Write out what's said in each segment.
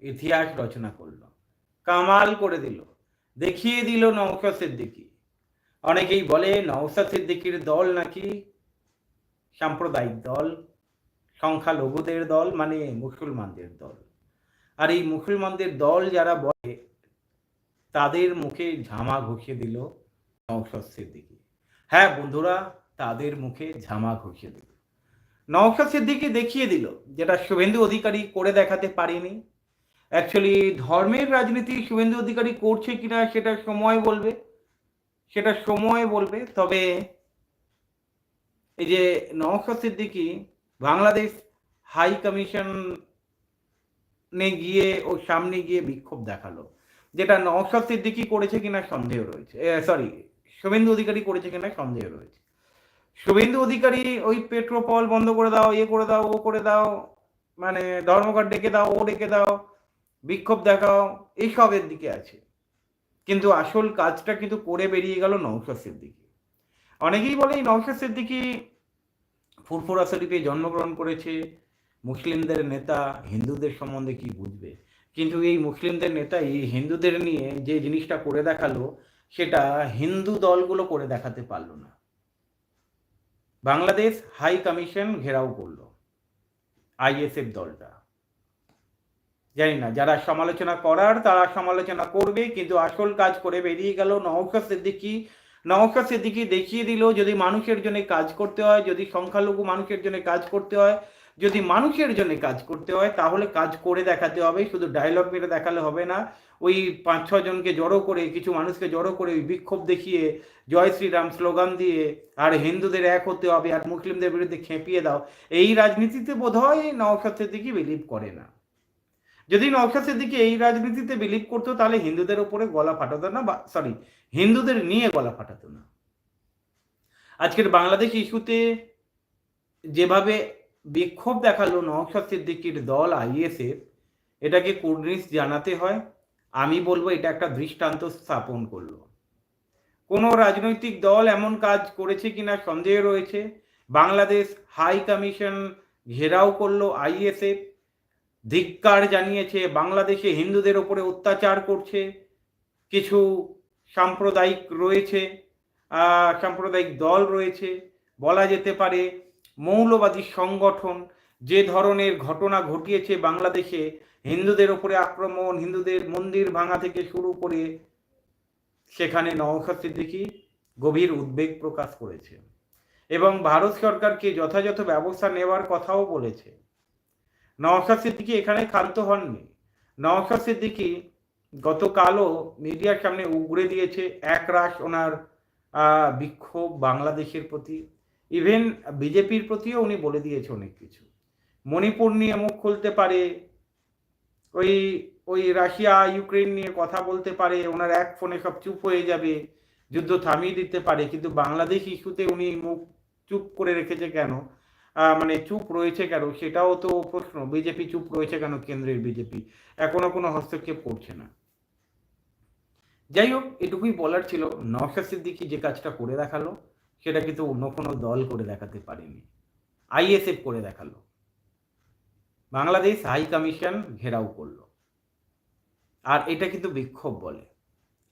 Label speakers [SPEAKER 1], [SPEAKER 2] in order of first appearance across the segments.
[SPEAKER 1] ইতিহাস রচনা করল। কামাল করে দিল। দেখিয়ে দিল নৌকা সিদ্দিকি। অনেকেই বলে নওসা সিদ্দিকির দল নাকি সাম্প্রদায়িক দল, সংখ্যালঘুদের দল মানে মুসলমানদের দল। আর এই মুসলমানদের দল যারা বলে, তাদের মুখে ঝামা ঘষিয়ে দিল নওশাদ সিদ্দিকি। হ্যাঁ বন্ধুরা, তাদের মুখে ঝামা ঘষিয়ে দিল। নওশাদ সিদ্দিকি দেখিয়ে দিল, যেটা শুভেন্দু অধিকারী করে দেখাতে পারেনি। অ্যাকচুয়ালি ধর্মের রাজনীতি শুভেন্দু অধিকারী করছে কিনা সেটা সময় বলবে। সেটা সময় বলবে। তবে এই যে নওশাদ সিদ্দিকি বাংলাদেশ হাই কমিশনে গিয়ে ও সামনে গিয়ে বিক্ষোভ দেখাল। যেটা নওশাদ সিদ্দিকি করেছে কিনা সন্দেহ রয়েছে। সরি শুভেন্দু অধিকারী করেছে কিনা সন্দেহ রয়েছে। শুভেন্দু অধিকারী ওই পেট্রোপল বন্ধ করে দাও ইয়ে করে দাও, ও করে দাও মানে ধর্মঘট ডেকে দাও, ও ডেকে দাও বিক্ষোভ দেখাও এইসবের দিকে আছে। কিন্তু আসল কাজটা কিন্তু করে বেরিয়ে গেল নৌশাদ সিদ্দিকি। অনেকেই বলে এই নৌশাদ সিদ্দিকি ফুরফুরা শরীফে জন্মগ্রহণ করেছে, মুসলিমদের নেতা হিন্দুদের সম্বন্ধে কি বুঝবে? কিন্তু এই মুসলিমদের নেতা, এই হিন্দুদের নিয়ে যে জিনিসটা করে দেখাল, সেটা হিন্দু দলগুলো করে দেখাতে পারল না। বাংলাদেশ হাই কমিশন ঘেরাও করল, আইএসএফ দলটা। জানি না, যারা সমালোচনা করার তারা সমালোচনা করবে কিন্তু আসল কাজ করে বেরিয়ে গেল। নওশাদ সিদ্দিকি নওশাদ সিদ্দিকি দেখিয়ে দিল, যদি মানুষের জন্য কাজ করতে হয়, যদি সংখ্যালঘু মানুষের জন্য কাজ করতে হয়, যদি মানুষের জন্য কাজ করতে হয়, তাহলে কাজ করে দেখাতে হবে, শুধু ডায়লগ মেরে দেখালে হবে না। ওই পাঁচ, ছ জনকে জড়ো করে, কিছু মানুষকে জড়ো করে ওই বিক্ষোভ দেখিয়ে, জয় শ্রীরাম স্লোগান দিয়ে, আর হিন্দুদের এক হতে হবে, আর মুসলিমদের বিরুদ্ধে খেপিয়ে দাও, এই রাজনীতিতে বোধ হয় নওশাদ সিদ্দিকি বিলিভ করে না। যদি নওশাদ সিদ্দিকি এই রাজনীতিতে বিলিভ করতো, তাহলে হিন্দুদের ওপরে গলা ফাটাতো না বা সরি হিন্দুদের নিয়ে গলা ফাটাতো না। আজকের বাংলাদেশ ইস্যুতে যেভাবে বিক্ষোভ দেখাল নওশাদ সিদ্দিকির দল, আইএসএফ, এটাকে কুর্নিশ জানাতে হয়। আমি বলব এটা একটা দৃষ্টান্ত স্থাপন করল। কোনো রাজনৈতিক দল এমন কাজ করেছে কিনা সন্দেহ রয়েছে। বাংলাদেশ হাই কমিশন ঘেরাও করল আইএসএফ। ধিক্কার জানিয়েছে, বাংলাদেশে হিন্দুদের ওপরে অত্যাচার করছে, কিছু সাম্প্রদায়িক রয়েছে সাম্প্রদায়িক দল রয়েছে, বলা যেতে পারে মৌলবাদী সংগঠন, যে ধরনের ঘটনা ঘটিয়েছে বাংলাদেশে, হিন্দুদের ওপরে আক্রমণ, হিন্দুদের মন্দির ভাঙা থেকে শুরু করে সেখানে নওশাদ সিদ্দিকি গভীর উদ্বেগ প্রকাশ করেছে। এবং ভারত সরকারকে যথাযথ ব্যবস্থা নেওয়ার কথাও বলেছে। নওশাদ সিদ্দিকি এখানে ক্ষান্ত হননি। নওশাদ সিদ্দিকি গতকালও মিডিয়ার সামনে উগড়ে দিয়েছে এক একরাশ ওনার বিক্ষোভ বাংলাদেশের প্রতি। ইভেন বিজেপির প্রতিও উনি বলে দিয়েছে অনেক কিছু। মণিপুর নিয়ে মুখ খুলতে পারে, ওই ওই রাশিয়া, ইউক্রেন নিয়ে কথা বলতে পারে, ওনার এক ফোনে সব চুপ হয়ে যাবে, যুদ্ধ থামিয়ে দিতে পারে, কিন্তু বাংলাদেশ ইস্যুতে উনি মুখ চুপ করে রেখেছে কেন? মানে চুপ রয়েছে কেন? সেটাও তো প্রশ্ন। বিজেপি চুপ রয়েছে কেন কেন্দ্রের বিজেপি? এখনও কোনো হস্তক্ষেপ করছে না। যাই হোক, এটুকুই বলার ছিল। নওশাদ সিদ্দিকি যে কাজটা করে দেখাল, সেটা কিন্তু অন্য কোনো দল করে দেখাতে পারেনি। আইএসএফ করে দেখাল। বাংলাদেশ হাই কমিশন ঘেরাও করল। আর এটা কিন্তু বিক্ষোভ বলে।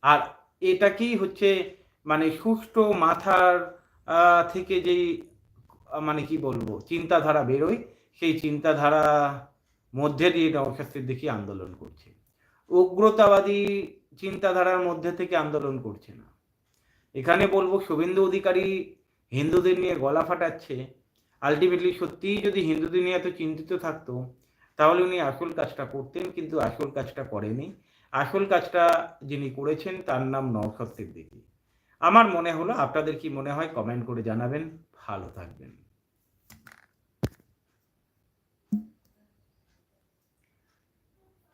[SPEAKER 1] আর এটাকেই হচ্ছে মানে সুষ্ঠু মাথার থেকে যেই মানে কি বলব, চিন্তাধারা বেরোয়। সেই চিন্তাধারা মধ্যে দিয়ে নওশাদ সিদ্দিকি আন্দোলন করছে। উগ্রতাবাদী চিন্তাধারার মধ্যে থেকে আন্দোলন করছে না। এখানে বলব, শুভেন্দু অধিকারী হিন্দুদের নিয়ে গলা ফাটাচ্ছে। আলটিমেটলি সত্যিই যদি হিন্দুদের নিয়ে এত চিন্তিত থাকতো, তাহলে উনি আসল কাজটা করতেন, কিন্তু আসল কাজটা করেনি আসল কাজটা যিনি করেছেন, তার নাম নওশাদ সিদ্দিকী আমার মনে হলো আপনাদের কি মনে হয়? কমেন্ট করে জানাবেন। ভালো থাকবেন।